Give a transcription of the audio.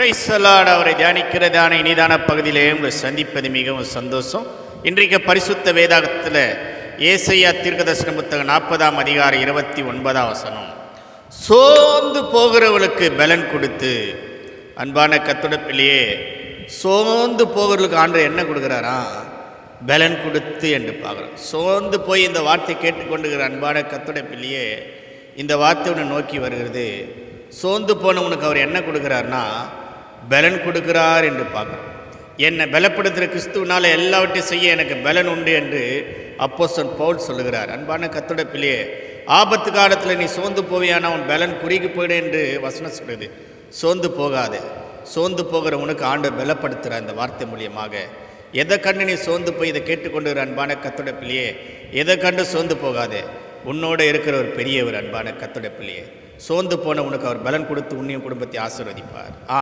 பிரைசலாட் அவரை தியானிக்கிறதான இனிதான பகுதியிலே உங்களை சந்திப்பது மிகவும் சந்தோஷம். இன்றைக்கு பரிசுத்த வேதாகத்தில் ஏசையா தீர்க்கதர்சன புத்தகம் நாற்பதாம் அதிகாரம் இருபத்தி ஒன்பதாம் வசனம். சோர்ந்து போகிறவளுக்கு பலன் கொடுத்து அன்பான கத்துடப்பிலேயே சோர்ந்து போகிறவர்களுக்கு ஆண்டு என்ன கொடுக்குறாரா? பலன் கொடுத்து என்று பார்க்குறோம் சோர்ந்து போய் இந்த வார்த்தை கேட்டுக்கொண்டுகிற அன்பான கத்துடப்பிலேயே இந்த வார்த்தை உன்னை நோக்கி வருகிறது. சோர்ந்து போனவனுக்கு அவர் என்ன கொடுக்குறாருன்னா பலன் கொடுக்கிறார் என்று பார்க்குறோம். என்னை பலப்படுத்துகிற கிறிஸ்துவனால் எல்லாவற்றையும் செய்ய எனக்கு பலன் உண்டு என்று அப்போஸ்தலன் பவுல் சொல்லுகிறார். அன்பான கத்தோட பிள்ளையே ஆபத்து காலத்தில் நீ சோர்ந்து போவியான? உன் பலன் குறுகி போயிடு என்று வசனம் சொல்லுது. சோர்ந்து போகாது. சோர்ந்து போகிற உனக்கு ஆண்டு பலப்படுத்துகிற அந்த வார்த்தை மூலியமாக. எதை கண்டு நீ சோர்ந்து போய் இதை கேட்டுக்கொண்டு அன்பான கத்தோட பிள்ளையே எதை கண்டு சோர்ந்து போகாதே. உன்னோட இருக்கிற ஒரு பெரியவர் அன்பான கத்தோட பிள்ளையே சோர்ந்து போன உனக்கு அவர் பலன் கொடுத்து உன்னையும் குடும்பத்தை ஆசீர்வதிப்பார். ஆ